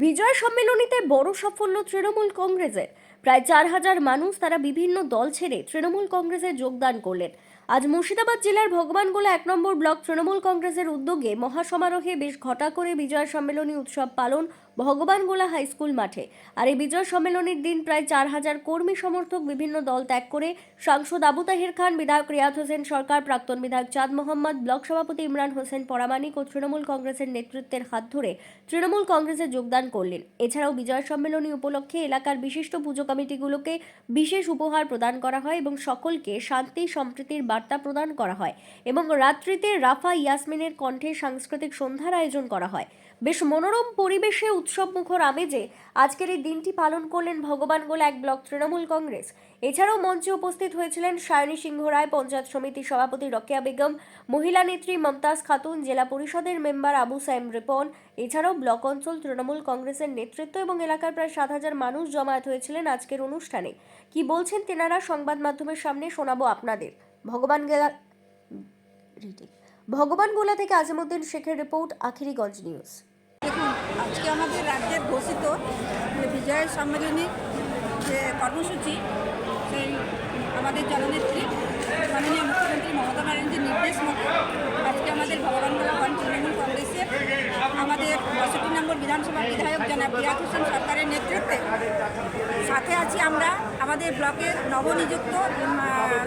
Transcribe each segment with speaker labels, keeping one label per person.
Speaker 1: বিজয় সম্মেলনীতে বড় সাফল্য তৃণমূল কংগ্রেসের। প্রায় চার হাজার মানুষ তারা বিভিন্ন দল ছেড়ে তৃণমূল কংগ্রেসে যোগদান করলেন। আজ মুর্শিদাবাদ জেলার ভগবানগোলা এক নম্বর ব্লক তৃণমূল কংগ্রেসের উদ্যোগে মহাসমারোহে বেশ ঘটা করে বিজয় সম্মেলনী উৎসব পালন ভগবানগোলা হাই স্কুল মাঠে। আর এই বিজয় সম্মেলনের দিন প্রায় চার হাজার কর্মী সমর্থক বিভিন্ন দল ত্যাগ করে সাংসদ আবু তাহির খান, বিধায়ক রিয়াদ হোসেন সরকার, প্রাক্তন বিধায়ক চাঁদ মোহাম্মদ, ব্লক সভাপতি ইমরান হোসেন পরামানিক ও তৃণমূল কংগ্রেসের নেতৃত্বের হাত ধরে তৃণমূল কংগ্রেসে যোগদান করলেন। এছাড়াও বিজয় সম্মেলনী উপলক্ষে এলাকার বিশিষ্ট পুজো কমিটিগুলোকে বিশেষ উপহার প্রদান করা হয় এবং সকলকে শান্তি, সম্প্রীতির বার্তা প্রদান করা হয় এবং রাত্রিতে রাফা ইয়াসমিনের কণ্ঠে সাংস্কৃতিক সন্ধ্যার আয়োজন করা হয়। বেশ মনোরম পরিবেশে উৎসব মুখর আমেজে আজকের এই দিনটি পালন করলেন ভগবানগোলা এক ব্লক তৃণমূল কংগ্রেস। এছাড়াও মঞ্চে উপস্থিত হয়েছিলেন সায়নী সিংহ রায়, পঞ্চায়েত সমিতির সভাপতি রকেয়া বেগম, মহিলা নেত্রী মমতাজ খাতুন, জেলা পরিষদের মেম্বার আবু সাইম রিপন, এছাড়াও ব্লক অঞ্চল তৃণমূল কংগ্রেসের নেতৃত্ব এবং এলাকার প্রায় সাত হাজার মানুষ জমায়েত হয়েছিলেন আজকের অনুষ্ঠানে। কি বলছেন তেনারা? সংবাদ মাধ্যমের সামনে শোনাবো আপনাদের। ভগবান গেলা ভগবান গোলা থেকে আজিমুদ্দিন শেখের রিপোর্ট, আখিরিগঞ্জ নিউজ।
Speaker 2: আজকে আমাদের রাজ্যের ঘোষিত যে বিজয় সম্মেলনী যে কর্মসূচি, সেই আমাদের জননেত্রী, মাননীয় মুখ্যমন্ত্রী মমতা ব্যানার্জির নির্দেশ মতো আজকে আমাদের ভগবানগোলা ওয়ান তৃণমূল কংগ্রেসের আমাদের বাষট্টি নম্বর বিধানসভা বিধায়ক জনাব রিয়াজ হোসেন সরকারের নেতৃত্বে আমাদের ব্লকের নবনিযুক্ত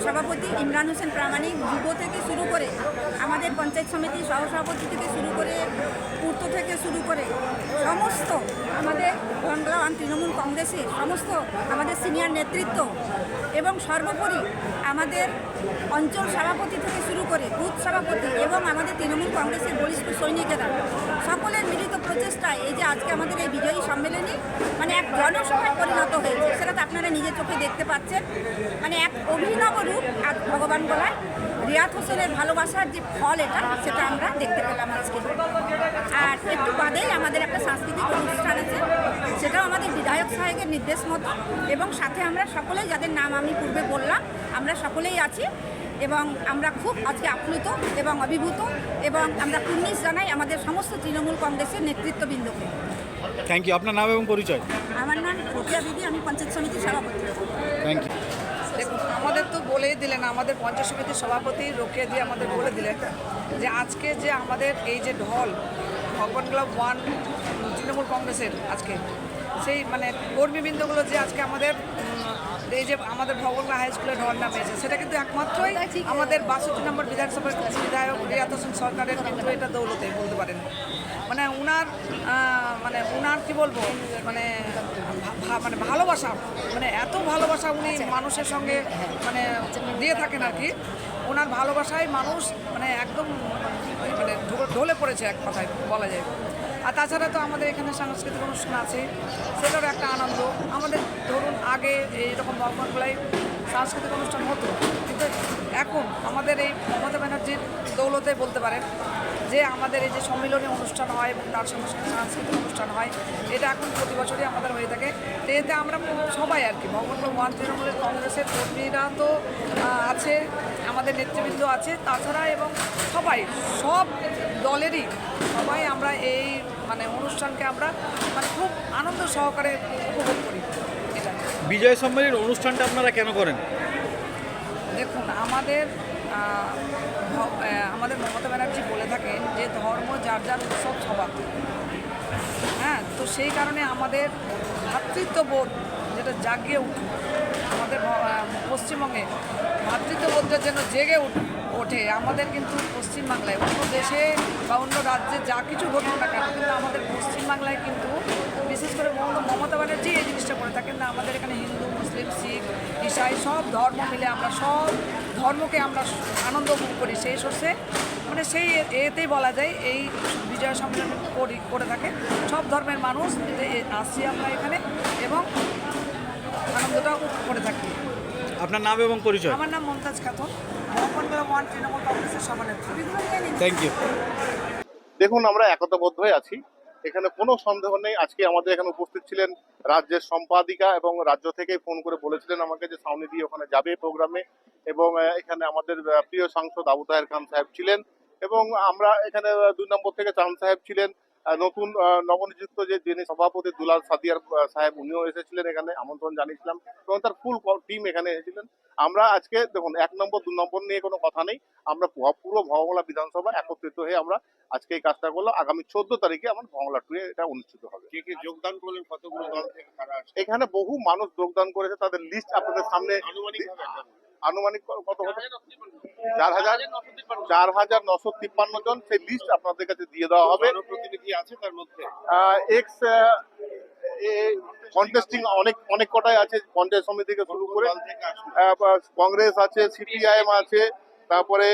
Speaker 2: সভাপতি ইমরান হোসেন প্রামাণিক যুব থেকে শুরু করে আমাদের পঞ্চায়েত সমিতির সহসভাপতি থেকে শুরু করে পূর্ত থেকে শুরু করে সমস্ত আমাদের বাংলা তৃণমূল কংগ্রেসের সমস্ত আমাদের সিনিয়র নেতৃত্ব এবং সর্বোপরি আমাদের অঞ্চল সভাপতি থেকে শুরু করে বুথ সভাপতি এবং আমাদের তৃণমূল কংগ্রেসের বরিষ্ঠ সৈনিকেরা সকলের মিলিত প্রচেষ্টায় এই যে আজকে আমাদের এই বিজয়ী সম্মেলনী মানে এক জনসভায় পরিণত হয়েছে। নিজের চোখে দেখতে পাচ্ছেন। মানে এক অভিনব রূপ আর ভগবান বলায় রিয়াদ হোসেনের ভালোবাসার যে ফল এটা, সেটা আমরা দেখতে পেলাম আজকে। আর একটু বাদেই আমাদের একটা সাংস্কৃতিক অনুষ্ঠান আছে, সেটাও আমাদের বিধায়ক সাহেবের নির্দেশ মতো। এবং সাথে আমরা সকলেই, যাদের নাম আমি পূর্বে বললাম, আমরা সকলেই আছি। এবং আমরা খুব আজকে আপ্লুত এবং অভিভূত। এবং আমরা কুর্নিশ জানাই আমাদের সমস্ত তৃণমূল কংগ্রেসের নেতৃত্ববৃন্দকে।
Speaker 3: থ্যাংক ইউ আপনার নাম এবং পরিচয়?
Speaker 2: আমার নাম রোকিয়া বিবি আমি পঞ্চায়েত সমিতির সভাপতি।
Speaker 3: থ্যাংক ইউ
Speaker 4: দেখুন আমাদের তো বলেই দিলেন আমাদের পঞ্চায়েত সমিতির সভাপতি রোকিয়া দিয়ে আমাদের বলে দিলেন যে আজকে যে আমাদের এই যে ঢল ভগবান ক্লাব ওয়ান তৃণমূল কংগ্রেসের আজকে সেই মানে কর্মীবৃন্দগুলো যে আজকে আমাদের এই যে আমাদের ভগবান হাই স্কুলে ঢল পেয়েছে সেটা কিন্তু একমাত্রই আমাদের বাষট্টি নম্বর বিধানসভার বিধায়ক রিয়াত হোসেন সরকারের কিন্তু এটা দৌলতে বলতে পারেন। মানে উনার মানে উনার কি বলব মানে মানে ভালোবাসা মানে এত ভালোবাসা উনি মানুষের সঙ্গে মানে দিয়ে থাকেন আর কি ওনার ভালোবাসায় মানুষ মানে একদম মানে ঢলে পড়েছে এক কথায় বলা যায়। আর তাছাড়া তো আমাদের এখানে সাংস্কৃতিক অনুষ্ঠান আছে, সেটারও একটা আনন্দ। আমাদের ধরুন আগে এইরকম বর্মনগুলাই সাংস্কৃতিক অনুষ্ঠান হতো, কিন্তু এখন আমাদের এই মমতা ব্যানার্জির দৌলতে বলতে পারেন যে আমাদের এই যে সম্মিলনী অনুষ্ঠান হয় এবং তার সঙ্গে সাংস্কৃতিক অনুষ্ঠান হয়, এটা এখন প্রতি বছরই আমাদের হয়ে থাকে। এতে আমরা সবাই আর কি ভগবান ওয়ান তৃণমূলের কংগ্রেসের কর্মীরা তো আছে, আমাদের নেতৃবৃন্দ আছে, তাছাড়া এবং সবাই, সব দলেরই সবাই আমরা এই মানে অনুষ্ঠানকে আমরা মানে খুব আনন্দ সহকারে উপভোগ করি। এটা।
Speaker 3: বিজয় সম্মেলনের অনুষ্ঠানটা আপনারা কেন করেন?
Speaker 4: দেখুন আমাদের আমাদের মমতা ব্যানার্জি বলে থাকেন যে ধর্ম যার যার উৎসব সবার। হ্যাঁ তো সেই কারণে আমাদের ভ্রাতৃত্ববোধ যেটা জাগিয়ে উঠুক আমাদের পশ্চিমবঙ্গে ভ্রাতৃত্ববোধটা যেন জেগে উঠ ওঠে। আমাদের কিন্তু পশ্চিমবাংলায় অন্য দেশে বা অন্য রাজ্যে যা কিছু ঘটুক না কেন কিন্তু আমাদের পশ্চিমবাংলায় কিন্তু বিশেষ করে মমতা- মমতা ব্যানার্জি এই জিনিসটা করে থাকেন না। আমাদের এখানে হিন্দু মুসলিম শিখ ইসাই সব ধর্ম মিলে আমরা সব ধর্মকে আমরা আনন্দ উপভোগ করি। সেই সোর্সে মানে সেই এতেই বলা যায় এই বিজয় সম্মেলন করি করে থাকে। সব ধর্মের মানুষ আসছি আমরা এখানে এবং আনন্দটা করে থাকি।
Speaker 3: আপনার নাম এবং পরিচয়?
Speaker 4: আমার নাম মমতাজ খাতুন।
Speaker 3: থ্যাংক ইউ
Speaker 5: দেখুন, আমরা একতাবদ্ধ হয়ে আছি। এখানে কোনো সন্দেহ নেই। আজকে আমাদের এখানে উপস্থিত ছিলেন রাজ্যের সম্পাদিকা এবং রাজ্য থেকে ফোন করে বলেছিলেন আমাকে যে সাউনি দিয়ে ওখানে যাবে প্রোগ্রামে এবং এখানে আমাদের প্রিয় সাংসদ আবু তাহের খান সাহেব ছিলেন এবং আমরা এখানে দুই নম্বর থেকে চাঁদ সাহেব ছিলেন। নতুন নবনিযুক্ত যে যিনি সভাপতি দুলাল সাদিয়ার সাহেব উনিও এসেছিলেন এখানে আমন্ত্রণ জানিয়েছিলাম। এবং তার ফুল টিম এখানে এসেছিলেন। আমরা আজকে দেখুন এক নম্বর দু নম্বর নিয়ে কোনো কথা নেই। আমরা পুরো ভগমলা বিধানসভা একত্রিত হয়ে আমরা আজকে এই কাজটা করলাম। আগামী চোদ্দ তারিখে আমার ভগমলা টুয়ে এটা অনুষ্ঠিত হবে।
Speaker 6: কে কে যোগদান করলেন? কতগুলো দল থেকে
Speaker 5: এখানে বহু মানুষ যোগদান করেছে। তাদের লিস্ট আপনাদের সামনে
Speaker 6: আনুমানিক
Speaker 5: কত হতো চার হাজার চার হাজার নশো তিপ্পান্ন জন। সেই লিস্ট আপনাদের কাছে দিয়ে দেওয়া হবে।
Speaker 6: প্রতিনিধি আছে তার মধ্যে?
Speaker 5: এক্স কন্টেস্টিং অনেক অনেক কটাই আছে পঞ্চায়েত সমিতি থেকে শুরু করে কংগ্রেস আছে সিপিআইএম আছে তারপরে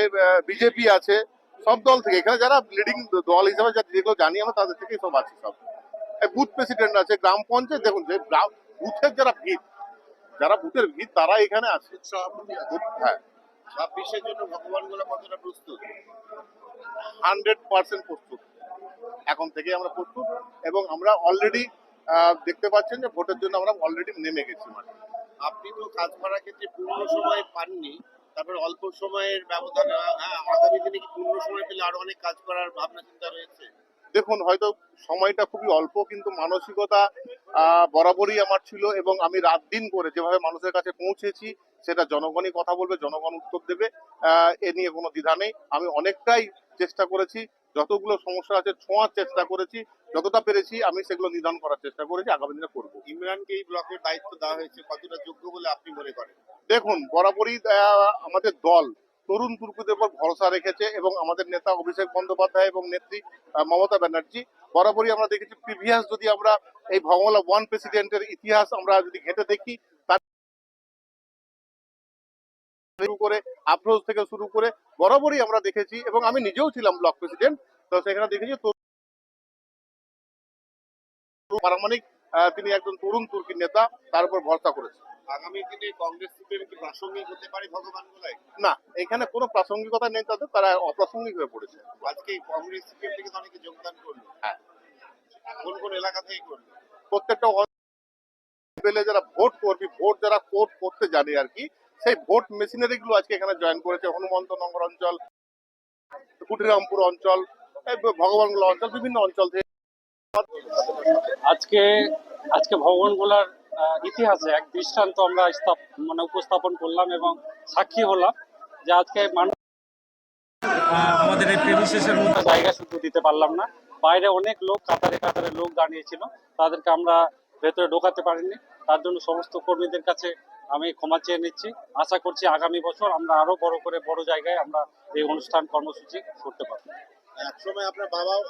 Speaker 5: বিজেপি আছে সব দল থেকে। এখানে যারা লিডিং দল হিসেবে যেগুলো জানি আমরা তাদের থেকেই সব আছে সব। বুথ প্রেসিডেন্ট আছে গ্রাম পঞ্চায়েত দেখুন যে বুথের যারা ভিত যারা বুথের ভিত তারা এখানে আছে। হ্যাঁ।
Speaker 6: ছাব্বিশের জন্য ভগবানগুলো কতটা প্রস্তুত?
Speaker 5: হান্ড্রেড পার্সেন্ট প্রস্তুত। এখন থেকে আমরা প্রস্তুত এবং আমরা অলরেডি দেখতে পাচ্ছেন যে ভোটের জন্য আমরা অলরেডি নেমে গেছি মাঠে
Speaker 6: আপনি তো কাজ করার ক্ষেত্রে পূর্ণ সময় পাননি তারপর অল্প সময়ের ব্যবধানে হ্যাঁ আগামী দিনে কি পূর্ণ সময় পেলে আরও অনেক কাজ করার ভাবনা চিন্তা রয়েছে?
Speaker 5: দেখুন হয়তো সময়টা খুবই অল্প কিন্তু মানসিকতা বরাবরই আমার ছিল এবং আমি রাত দিন করে যেভাবে মানুষের কাছে পৌঁছেছি সেটা জনগণই কথা বলবে জনগণ উত্তর দেবে এ নিয়ে কোনো দ্বিধা নেই। আমি অনেকটাই চেষ্টা করেছি যতগুলো সমস্যা আছে ছোঁয়ার চেষ্টা করেছি যতটা পেরেছি আমি সেগুলো নিধন করার চেষ্টা করেছি আগামী দিনে করব।
Speaker 6: ইমরানকে এই ব্লকের দায়িত্ব দেওয়া হয়েছে কতটা যোগ্য বলে আপনি মনে করেন?
Speaker 5: দেখুন বরাবরই আমাদের দল তরুণ তুর্কুদের উপর ভরসা রেখেছে এবং আমাদের নেতা অভিষেক বন্দ্যোপাধ্যায় এবং নেত্রী মমতা ব্যানার্জি বরাবরই আমরা দেখেছি প্রিভিয়াস যদি আমরা এই ভগমলা ওয়ান প্রেসিডেন্টের ইতিহাস আমরা যদি ঘেঁটে দেখি শুরু করে আফরোজ থেকে শুরু করে বরাবরই আমরা দেখেছি এবং আমি নিজেও ছিলাম ব্লক প্রেসিডেন্ট তো সেখানে দেখেছি পারমাণিক তিনি একজন তরুণ তুর্কির নেতা তার উপর ভরসা করেছে
Speaker 6: আগামী দিনে কংগ্রেস কি প্রাসঙ্গিক হতে পারে ভগবান গোলায়
Speaker 5: না এখানে কোনো প্রাসঙ্গিকতা নেই তাদের তারা অপ্রাসঙ্গিক হয়ে পড়েছে
Speaker 6: আজকে কংগ্রেস থেকে অনেকে
Speaker 5: হ্যাঁ।
Speaker 6: কোন কোন এলাকা থেকে করল
Speaker 5: প্রত্যেকটা লেভেলে যারা ভোট করবি ভোট যারা কোর্ট করতে জানে আর কি সেই ভোট মেশিনারি গুলো আজকে এখানে জয়েন করেছে। হনুমন্তনগর অঞ্চল কুটিরামপুর অঞ্চল ভগবানগুলো অঞ্চল বিভিন্ন অঞ্চল থেকে
Speaker 7: আজকে আজকে ভগবানগুলার আহ, ইতিহাসে এক দৃষ্টান্ত আমরা মানে উপস্থাপন করলাম এবং সাক্ষী হলাম যে আজকে মানুষ আহ, আমাদের এই প্রেমিসেসের মধ্যে জায়গা শুধু দিতে পারলাম না। বাইরে অনেক লোক কাতারে কাতারে লোক দাঁড়িয়েছিল। তাদেরকে আমরা ভেতরে ঢোকাতে পারিনি। তার জন্য সমস্ত কর্মীদের কাছে আমি ক্ষমা চেয়ে নিচ্ছি। আশা করছি আগামী বছর আমরা আরও বড় করে বড় জায়গায় আমরা এই অনুষ্ঠান কর্মসূচি করতে পারব।
Speaker 6: একসময় আপনার বাবাও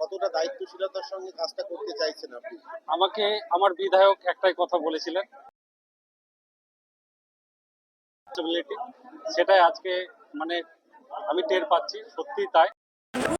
Speaker 6: কতটা দায়িত্বশীলতার সঙ্গে কাজটা করতে চাইছেন আপনি?
Speaker 7: আমাকে আমার বিধায়ক একটাই কথা বলেছিলেন। সেটাই আজকে মানে আমি টের পাচ্ছি সত্যি তাই।